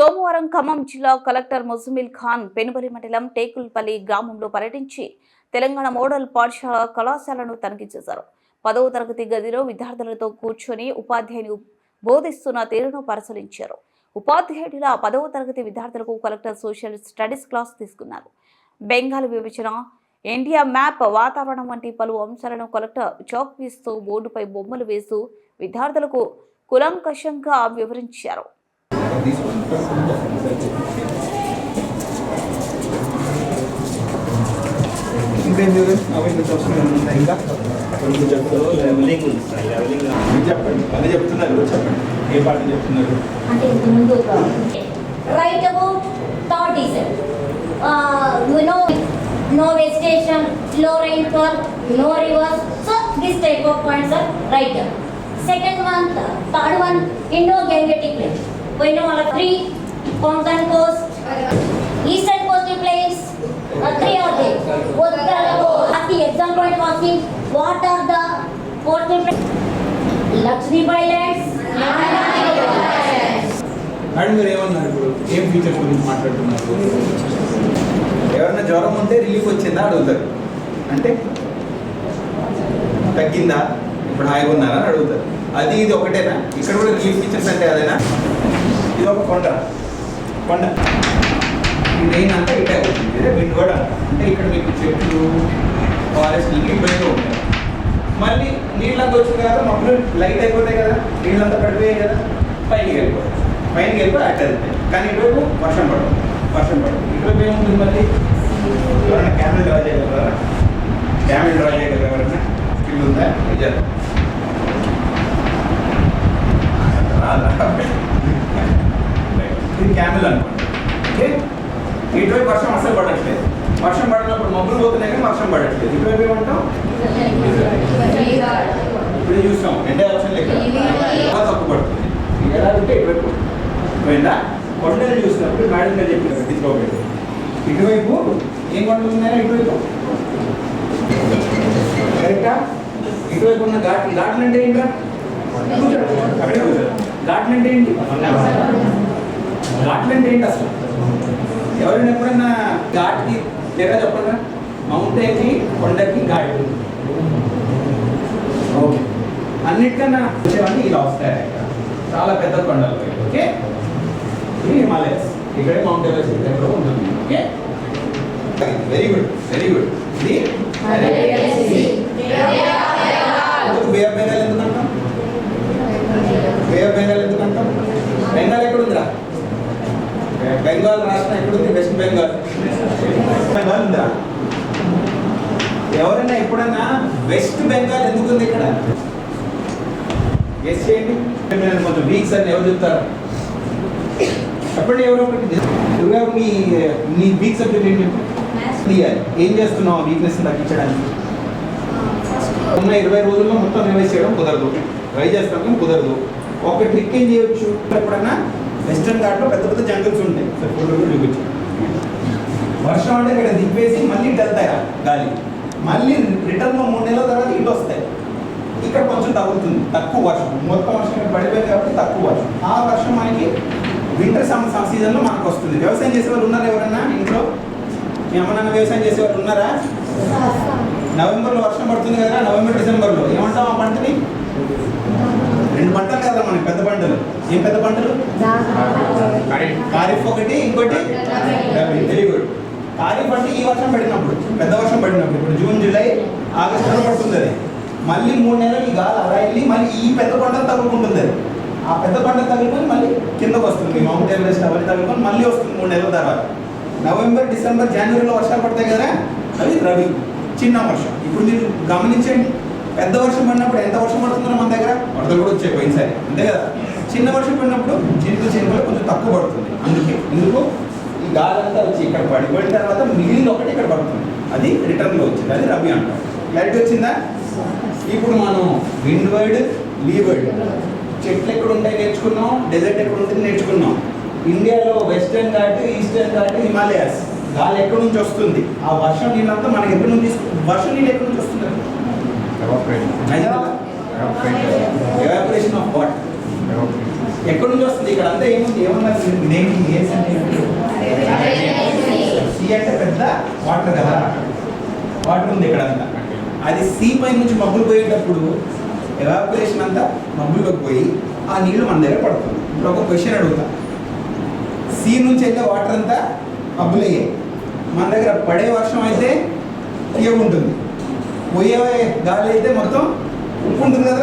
సోమవారం ఖమ్మం జిల్లా కలెక్టర్ ముజమిల్ ఖాన్ పెనుబలి మండలం టేకుల్పల్లి గ్రామంలో పర్యటించి తెలంగాణ మోడల్ పాఠశాల కళాశాలను తనిఖీ చేశారు. పదవ తరగతి గదిలో విద్యార్థులతో కూర్చొని ఉపాధ్యాయుని బోధిస్తున్న తీరును పరిశీలించారు. ఉపాధ్యాయుడిల పదవ తరగతి విద్యార్థులకు కలెక్టర్ సోషల్ స్టడీస్ క్లాస్ తీసుకున్నారు. బెంగాల్ విభజన ఇండియా మ్యాప్ వాతావరణం వంటి పలు అంశాలను కలెక్టర్ చాక్ వేస్తూ బోర్డుపై బొమ్మలు వేస్తూ విద్యార్థులకు కులంకషంగా వివరించారు. చెప్పండి అదే చెప్తున్నారు చెప్పండి ఏ పాట చెప్తున్నారు అంటే ఇంతకు ముందు ఒక right about that is you know no vegetation low rainfall no rivers so this type of points are right second one third one Indo Gangetic place పోయిన వాళ్ళ three Konkan coast eastern coastal place three are they the exam point was asking what are the coastal plains Lakshmi Islands madam మీరు ఏమన్నారు ఇప్పుడు? ఏం features గురించి మాట్లాడుతున్నారు? ఎవరైనా జ్వరం ఉంటే రిలీఫ్ వచ్చిందా? అడుగుతారు. అంటే తగ్గిందా? ఇప్పుడు హాయిగా ఉన్నారా అని అడుగుతారు. అది ఇది ఒకటేనా? ఇక్కడ కూడా రిలీఫ్ ఫీచర్స్ అంటే అదేనా? ఇది ఒక కొండ. కొండ. ఈ రెయిన్ అంతా ఇటే అవుతుంది. ఇదే విండ్ కూడా. అంటే ఇక్కడ మీకు చెట్లు ఫారెస్ట్ ఇబ్బందిగా ఉంటాయి. మళ్ళీ నీళ్ళంతా వచ్చిన కదా మబ్బులు లైట్ అయిపోతాయి కదా. నీళ్ళంతా పడిపోయాయి కదా. పైకి వెళ్ళిపోతాయి. పైకి వెళ్ళిపోయి అట్ట వెళ్తాయి. కానీ ఇటువైపు వర్షం పడదు. వర్షం పడదు. ఇటువైపు ఏముంటుంది మళ్ళీ? ఎవరైనా క్యామెల్ డ్రా చేయగలరా? క్యామెల్ డ్రా చేయగలరా ఎవరైనా? స్కిల్ ఉందా? నిజాలు ఇది క్యామెల్ అనుకోండి. ఓకే? ఇటువైపు వర్షం అసలు పడట్లేదు. వర్షం పడినప్పుడు మబ్బులు పోతున్నాయి కానీ వర్షం పడట్లేదు. ఇటువైపు ఏమంటాం ఇప్పుడు చూసాం. ఎండే వర్షం లెక్క చాలా తక్కువ పడుతుంది. ఎలా ఉంటే ఇటువైపు పోయిందా? కొండలు చూసినప్పుడు మేడం గారు చెప్పిన తీసుకోబెట్టి ఇటువైపు ఏం కొండలు ఉన్నాయా ఇటువైపు. కరెక్టా ఇటువైపు ఉన్న ఘాట్లు ఘాట్లు అంటే ఏంటా ఘాట్లు అంటే ఏంటి? ఘాట్లు అంటే ఏంటి అసలు? ఎవరైనా ఎప్పుడన్నా ఘాట్కి లేదా చెప్పండి మౌంటైన్కి కొండకి ఘాట్. ఓకే. అన్నిటికన్నా వచ్చేవన్నీ ఇలా వస్తాయి ఇక్కడ చాలా పెద్ద కొండలు ఓకే? ఇది హిమాలయస్. ఇక్కడే మౌంట్ ఎవరెస్ట్ దగ్గర ఉంటుంది okay? Very good very good ఇది ఎందుకు బే ఆఫ్ బెంగాల్ ఎందుకు అంటాం బే ఆఫ్ బెంగాల్ ఎందుకు అంటాం బెంగాల్ ఎక్కడ ఉందిరా బెంగాల్ రాష్ట్రం ఎక్కడుంది వెస్ట్ బెంగాల్. బెంగాల్ ఉందా? ఎవరైనా ఎప్పుడన్నా వెస్ట్ బెంగాల్ ఎందుకు ఉంది ఇక్కడ? గెస్ చేయండి. కొంచెం వీక్స్ అని ఎవరు చెప్తారు? చెప్పండి ఎవరో ఒకటి. దుర్గా మీ మీ వీక్ సబ్జెక్ట్ ఏంటి క్లియర్ ఏం చేస్తున్నావు వీక్నెస్ తగ్గించడానికి? ఉన్న ఇరవై రోజుల్లో మొత్తం రివైజ్ చేయడం కుదరదు. ట్రై చేస్తాం కుదరదు. ఒక ట్రిక్ ఏం చేయొచ్చు? ఎప్పుడన్నా? వెస్టర్న్ ఘాట్లో పెద్ద పెద్ద జంగల్స్ ఉంటాయి చూపించు వర్షం అంటే ఇక్కడ దిప్పేసి మళ్ళీ ఇటు వెళ్తాయి గాలి. మళ్ళీ రిటర్న్లో మూడు నెలల తర్వాత ఇటు వస్తాయి. ఇక్కడ కొంచెం తగ్గుతుంది. తక్కువ వర్షం. మొత్తం వర్షం ఇక్కడ పడిపోయింది కాబట్టి తక్కువ వర్షం. ఆ వర్షం మనకి వింటర్ సమ్ సీజన్లో మనకు వస్తుంది. వ్యవసాయం చేసే వాళ్ళు ఉన్నారా ఎవరన్నా ఇంట్లో? మీ నాన్న వ్యవసాయం చేసే వాళ్ళు ఉన్నారా నవంబర్లో వర్షం పడుతుంది కదా నవంబర్ డిసెంబర్లో. ఏమంటాం ఆ పంటని? రెండు పంటలు కదా మనకి పెద్ద పంటలు. ఏం పెద్ద పంటలు? ఖరీఫ్ ఒకటి ఇంకోటి? వెరీ గుడ్ ఖరీఫ్ అంటే ఈ వర్షం పడినప్పుడు పెద్ద వర్షం పడినప్పుడు. ఇప్పుడు జూన్ జూలై ఆగస్టులో పడుతుంది అది మళ్ళీ మూడు నెలలు ఈ గాలి అలా వెళ్ళి మళ్ళీ ఈ పెద్ద పంటలు తగులుకుంటుంది. అది ఆ పెద్ద పంటలు తగులుకొని మళ్ళీ కిందకు వస్తుంది. మౌంట్ ఎవరెస్ట్ అవన్నీ తగులుకొని మళ్ళీ వస్తుంది మూడు నెలల తర్వాత. నవంబర్ డిసెంబర్ జనవరిలో వర్షాలు పడతాయి కదా అవి రవి. చిన్న వర్షం. ఇప్పుడు మీరు గమనించండి. పెద్ద వర్షం పడినప్పుడు ఎంత వర్షం పడుతుందో మన దగ్గర? వరదలు కూడా వచ్చాయి పోయినసారి. అంతే కదా? చిన్న వర్షం పడినప్పుడు చినుకులు చినుకులు కొంచెం తక్కువ పడుతుంది. అందుకే ఎందుకు? ఈ గాలి అంతా వచ్చి ఇక్కడ పడిపోయిన తర్వాత మిగిలిన ఒకటి ఇక్కడ పడుతుంది. అది రిటర్న్లో వచ్చింది. అది రవి అంటాం. క్లారిటీ వచ్చిందా? ఇప్పుడు మనం విండ్ వర్డ్ లీవర్డ్ చెట్లు ఎక్కడ ఉంటాయి నేర్చుకున్నాం? డెజర్ట్ ఎక్కడ ఉంటుంది నేర్చుకున్నాం. ఇండియాలో వెస్టర్న్ ఘాట్ ఈస్టర్న్ ఘాట్ హిమాలయాస్. గాలి ఎక్కడి నుంచి వస్తుంది? ఆ వర్షం నీళ్ళంతా మనకి ఎక్కడి నుంచి వర్షం నీళ్ళు ఎక్కడి నుంచి వస్తుంది? ఎవాపరేషన్ ఆఫ్ వాట్ ఎక్కడి నుంచి వస్తుంది? ఇక్కడ అంతా ఏముంది? ఏమన్నారు ఇదేంటి ఏ అంటే సి అంటే పెద్ద వాటర్ కదా. వాటర్ ఉంది ఇక్కడ అంతా. అది సి పై నుంచి మబ్బులు పోయేటప్పుడు ఎవాపరేషన్ అంతా మబ్బుల్లోకి పోయి ఆ నీళ్ళు మన దగ్గర పడుతుంది. ఇప్పుడు ఒక క్వశ్చన్ అడుగుతా. సి నుంచి వెళ్ళే వాటర్ అంతా మబ్బులయ్యాయి. మన దగ్గర పడే వర్షం అయితే తీయగా ఉంటుంది పోయే గాలి అయితే మొత్తం ఉప్పు ఉంటుంది కదా.